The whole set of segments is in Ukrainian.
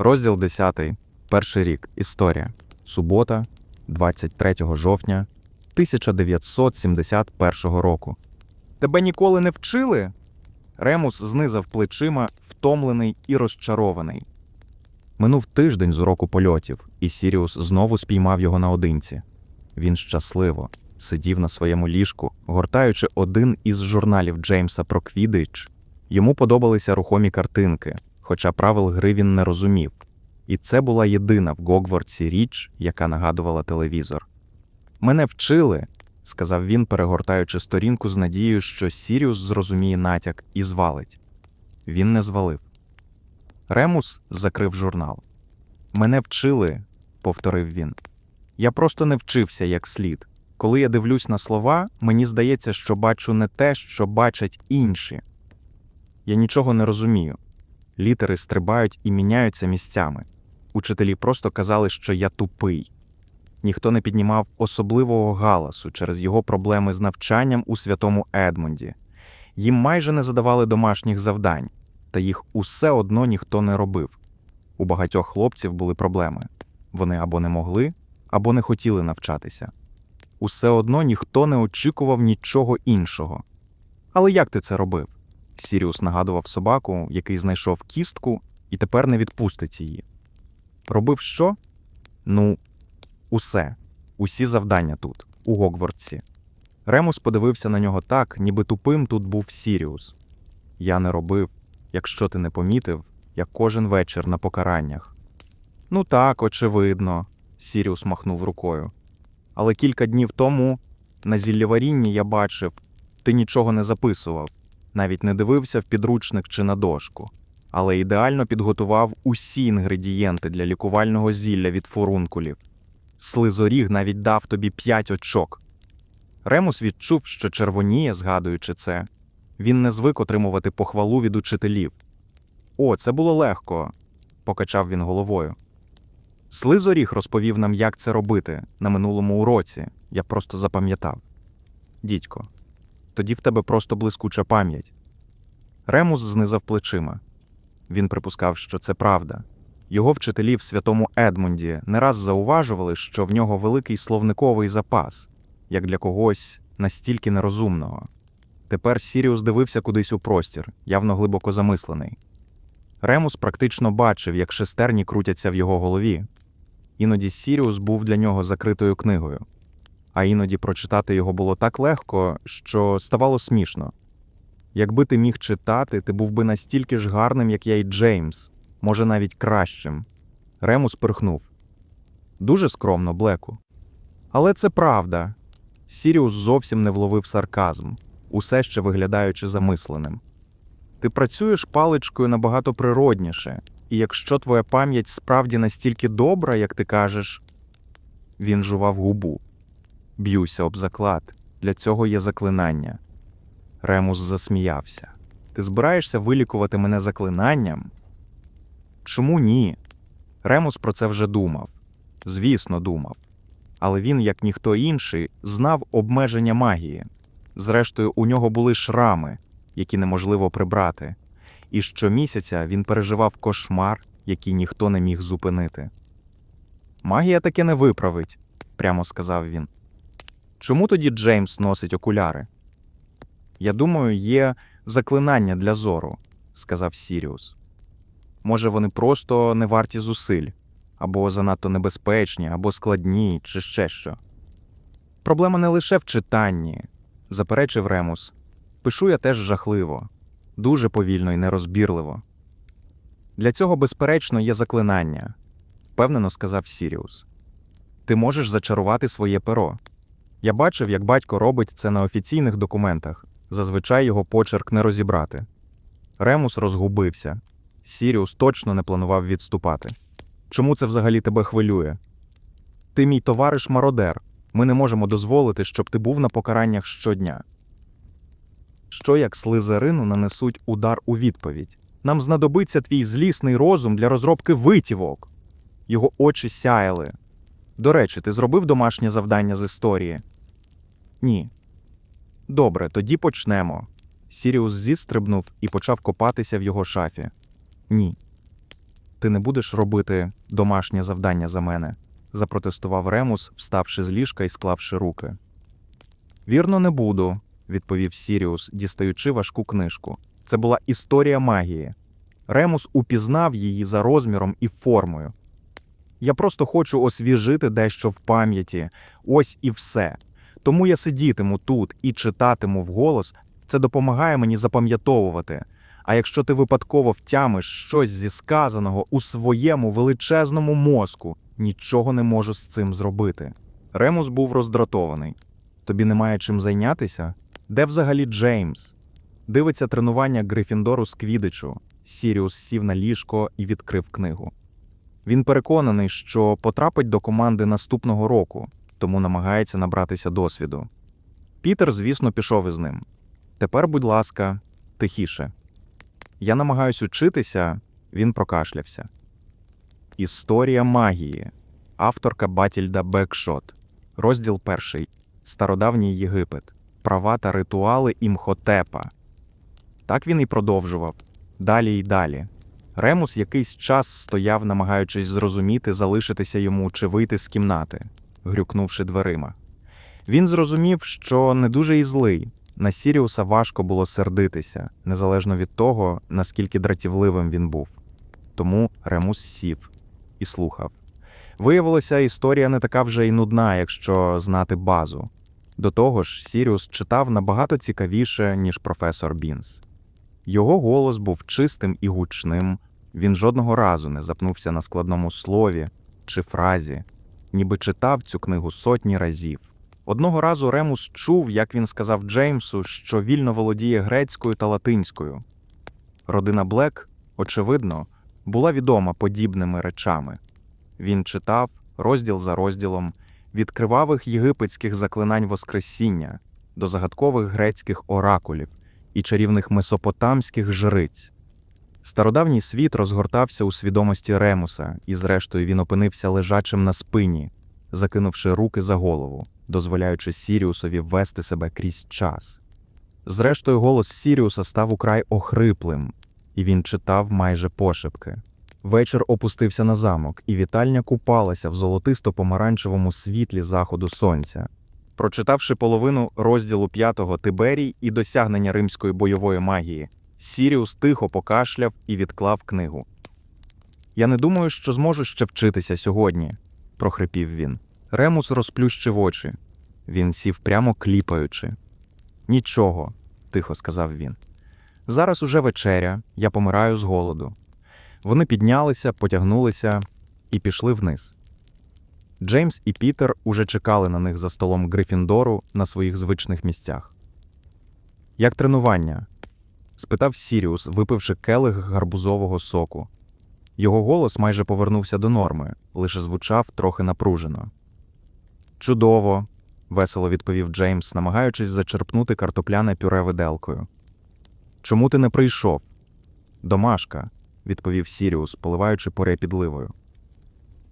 Розділ 10. Перший рік. Історія. Субота, 23 жовтня 1971 року. Тебе ніколи не вчили? Ремус знизав плечима, втомлений і розчарований. Минув тиждень з уроку польотів, і Сіріус знову спіймав його наодинці. Він щасливо сидів на своєму ліжку, гортаючи один із журналів Джеймса про Квідич. Йому подобалися рухомі картинки, хоча правил гри він не розумів. І це була єдина в Гогвартсі річ, яка нагадувала телевізор. Мене вчили, сказав він, перегортаючи сторінку з надією, що Сіріус зрозуміє натяк і звалить. Він не звалив. Ремус закрив журнал. Мене вчили, повторив він. Я просто не вчився як слід. Коли я дивлюсь на слова, мені здається, що бачу не те, що бачать інші. Я нічого не розумію. Літери стрибають і міняються місцями. Учителі просто казали, що я тупий. Ніхто не піднімав особливого галасу через його проблеми з навчанням у святому Едмунді. Їм майже не задавали домашніх завдань, та їх усе одно ніхто не робив. У багатьох хлопців були проблеми вони або не могли, або не хотіли навчатися. Усе одно ніхто не очікував нічого іншого. Але як ти це робив? Сіріус нагадував собаку, який знайшов кістку і тепер не відпустить її. Робив що? Ну, усе, усі завдання тут, у Гогвартсі. Ремус подивився на нього так, ніби тупим тут був Сіріус. Я не робив, якщо ти не помітив, як кожен вечір на покараннях. Ну так, очевидно, Сіріус махнув рукою. Але кілька днів тому на зіллєварінні я бачив, ти нічого не записував, навіть не дивився в підручник чи на дошку, але ідеально підготував усі інгредієнти для лікувального зілля від фурункулів. Слизоріг навіть дав тобі п'ять очок. Ремус відчув, що червоніє, згадуючи це. Він не звик отримувати похвалу від учителів. О, це було легко, покачав він головою. Слизоріг розповів нам, як це робити на минулому уроці. Я просто запам'ятав. Дідько, тоді в тебе просто блискуча пам'ять. Ремус знизав плечима. Він припускав, що це правда. Його вчителі в святому Едмунді не раз зауважували, що в нього великий словниковий запас, як для когось настільки нерозумного. Тепер Сіріус дивився кудись у простір, явно глибоко замислений. Ремус практично бачив, як шестерні крутяться в його голові. Іноді Сіріус був для нього закритою книгою, а іноді прочитати його було так легко, що ставало смішно. Якби ти міг читати, ти був би настільки ж гарним, як я і Джеймс, може навіть кращим. Ремус пирхнув. Дуже скромно, Блеку. Але це правда. Сіріус зовсім не вловив сарказм, усе ще виглядаючи замисленим. Ти працюєш паличкою набагато природніше, і якщо твоя пам'ять справді настільки добра, як ти кажеш, він жував губу. Б'юся об заклад. Для цього є заклинання. Ремус засміявся. Ти збираєшся вилікувати мене заклинанням? Чому ні? Ремус про це вже думав. Звісно, думав. Але він, як ніхто інший, знав обмеження магії. Зрештою, у нього були шрами, які неможливо прибрати, і щомісяця він переживав кошмар, який ніхто не міг зупинити. Магія таке не виправить, прямо сказав він. Чому тоді Джеймс носить окуляри? Я думаю, є заклинання для зору, сказав Сіріус. Може, вони просто не варті зусиль, або занадто небезпечні, або складні, чи ще що. Проблема не лише в читанні, заперечив Ремус. Пишу я теж жахливо, дуже повільно і нерозбірливо. Для цього, безперечно, є заклинання, впевнено сказав Сіріус. Ти можеш зачарувати своє перо. Я бачив, як батько робить це на офіційних документах, зазвичай його почерк не розібрати. Ремус розгубився. Сіріус точно не планував відступати. Чому це взагалі тебе хвилює? Ти мій товариш мародер. Ми не можемо дозволити, щоб ти був на покараннях щодня. Що як слизерину нанесуть удар у відповідь? Нам знадобиться твій злісний розум для розробки витівок. Його очі сяяли. До речі, ти зробив домашнє завдання з історії? Ні. Добре, тоді почнемо. Сіріус зістрибнув і почав копатися в його шафі. Ні. ти не будеш робити домашнє завдання за мене? запротестував Ремус, вставши з ліжка і склавши руки. Вірно, не буду, відповів Сіріус, дістаючи важку книжку. Це була історія магії. Ремус упізнав її за розміром і формою. Я просто хочу освіжити дещо в пам'яті, ось і все. Тому я сидітиму тут і читатиму вголос, це допомагає мені запам'ятовувати. А якщо ти випадково втямиш щось зі сказаного у своєму величезному мозку, нічого не можу з цим зробити. Ремус був роздратований. Тобі немає чим зайнятися? Де взагалі Джеймс? Дивиться тренування Грифіндору з Квідичу. Сіріус сів на ліжко і відкрив книгу. Він переконаний, що потрапить до команди наступного року, тому намагається набратися досвіду. Пітер, звісно, пішов із ним. Тепер, будь ласка, тихіше. Я намагаюсь учитися, він прокашлявся. Історія магії. Авторка Батільда Бекшот. Розділ перший. Стародавній Єгипет. Права та ритуали Імхотепа. Так він і продовжував. Далі й далі. Ремус якийсь час стояв, намагаючись зрозуміти, залишитися йому чи вийти з кімнати, грюкнувши дверима. Він зрозумів, що не дуже і злий. На Сіріуса важко було сердитися, незалежно від того, наскільки дратівливим він був. Тому Ремус сів і слухав. Виявилося, історія не така вже й нудна, якщо знати базу. До того ж, Сіріус читав набагато цікавіше, ніж професор Бінс. Його голос був чистим і гучним, він жодного разу не запнувся на складному слові чи фразі, ніби читав цю книгу сотні разів. Одного разу Ремус чув, як він сказав Джеймсу, що вільно володіє грецькою та латинською. Родина Блек, очевидно, була відома подібними речами. Він читав розділ за розділом від кривавих єгипетських заклинань Воскресіння до загадкових грецьких оракулів і чарівних месопотамських жриць. Стародавній світ розгортався у свідомості Ремуса, і зрештою він опинився лежачим на спині, закинувши руки за голову, дозволяючи Сіріусові вести себе крізь час. Зрештою, голос Сіріуса став украй охриплим, і він читав майже пошепки. Вечір опустився на замок, і вітальня купалася в золотисто-помаранчевому світлі заходу сонця. Прочитавши половину розділу п'ятого Тиберій і досягнення римської бойової магії, Сіріус тихо покашляв і відклав книгу. Я не думаю, що зможу ще вчитися сьогодні, прохрипів він. Ремус розплющив очі. Він сів прямо кліпаючи. Нічого, тихо сказав він. Зараз уже вечеря, я помираю з голоду. Вони піднялися, потягнулися і пішли вниз. Джеймс і Пітер уже чекали на них за столом Грифіндору на своїх звичних місцях. Як тренування? Спитав Сіріус, випивши келих гарбузового соку. Його голос майже повернувся до норми, лише звучав трохи напружено. Чудово, весело відповів Джеймс, намагаючись зачерпнути картопляне пюре виделкою. Чому ти не прийшов? Домашка, відповів Сіріус, поливаючи поре підливою.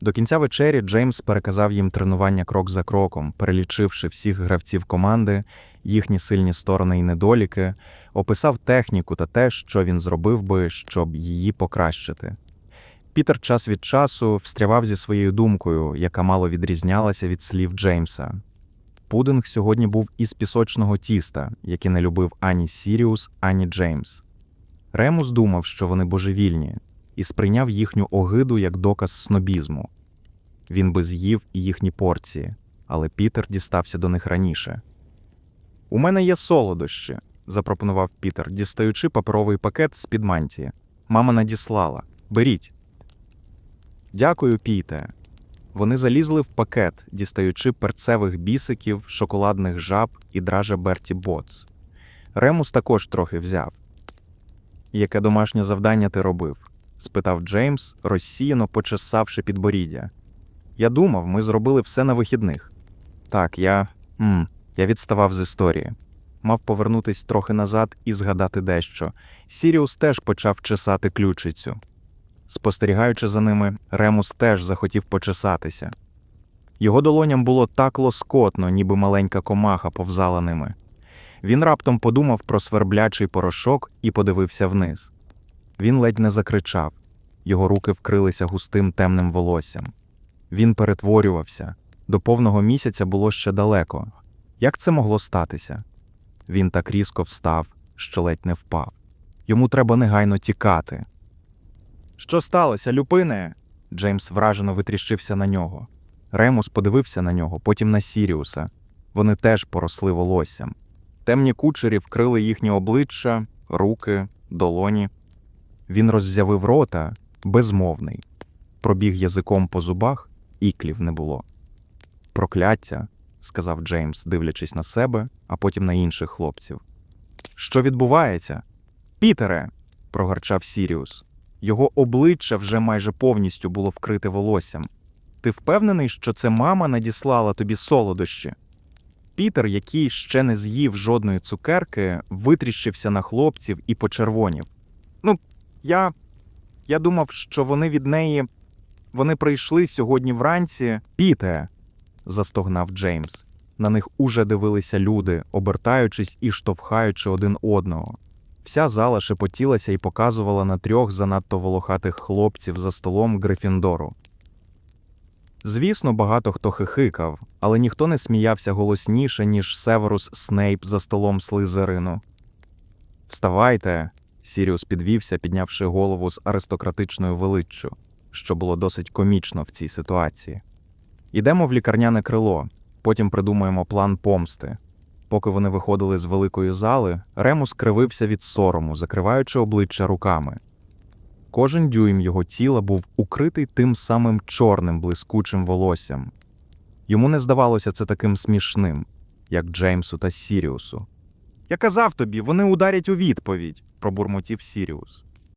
До кінця вечері Джеймс переказав їм тренування крок за кроком, перелічивши всіх гравців команди, їхні сильні сторони і недоліки, описав техніку та те, що він зробив би, щоб її покращити. Пітер час від часу встрявав зі своєю думкою, яка мало відрізнялася від слів Джеймса. Пудинг сьогодні був із пісочного тіста, який не любив ані Сіріус, ані Джеймс. Ремус думав, що вони божевільні, і сприйняв їхню огиду як доказ снобізму. Він би з'їв і їхні порції, але Пітер дістався до них раніше. У мене є солодощі, запропонував Пітер, дістаючи паперовий пакет з під мантії. Мама надіслала. Беріть. Дякую, Піте. Вони залізли в пакет, дістаючи перцевих бісиків, шоколадних жаб і дража Берті Боц. Ремус також трохи взяв. Яке домашнє завдання ти робив? спитав Джеймс, розсіяно почесавши підборіддя. Я думав, ми зробили все на вихідних. Так, я. М, я відставав з історії. Мав повернутись трохи назад і згадати дещо. Сіріус теж почав чесати ключицю. Спостерігаючи за ними, Ремус теж захотів почесатися. Його долоням було так лоскотно, ніби маленька комаха повзала ними. Він раптом подумав про сверблячий порошок і подивився вниз. Він ледь не закричав. його руки вкрилися густим темним волоссям. Він перетворювався. До повного місяця було ще далеко. Як це могло статися? Він так різко встав, що ледь не впав. Йому треба негайно тікати. Що сталося, Люпине? Джеймс вражено витріщився на нього. Ремус подивився на нього, потім на Сіріуса. Вони теж поросли волоссям. Темні кучері вкрили їхні обличчя, руки, долоні. Він роззявив рота, безмовний. Пробіг язиком по зубах, іклів не було. Прокляття, сказав Джеймс, дивлячись на себе, а потім на інших хлопців. Що відбувається? Пітере. прогарчав Сіріус. Його обличчя вже майже повністю було вкрите волоссям. Ти впевнений, що це мама надіслала тобі солодощі? Пітер, який ще не з'їв жодної цукерки, витріщився на хлопців і почервонів. Ну, я. Я думав, що вони від неї. Вони прийшли сьогодні вранці. Піте. Застогнав Джеймс. На них уже дивилися люди, обертаючись і штовхаючи один одного. Вся зала шепотілася і показувала на трьох занадто волохатих хлопців за столом Грифіндору. Звісно, багато хто хихикав, але ніхто не сміявся голосніше, ніж Северус Снейп за столом Слизерину. Вставайте. Сіріус підвівся, піднявши голову з аристократичною величчю, що було досить комічно в цій ситуації. Ідемо в лікарняне крило, потім придумаємо план помсти. Поки вони виходили з великої зали, Ремус кривився від сорому, закриваючи обличчя руками. Кожен дюйм його тіла був укритий тим самим чорним блискучим волоссям. Йому не здавалося це таким смішним, як Джеймсу та Сіріусу. Я казав тобі, вони ударять у відповідь, пробурмотів Сіріус.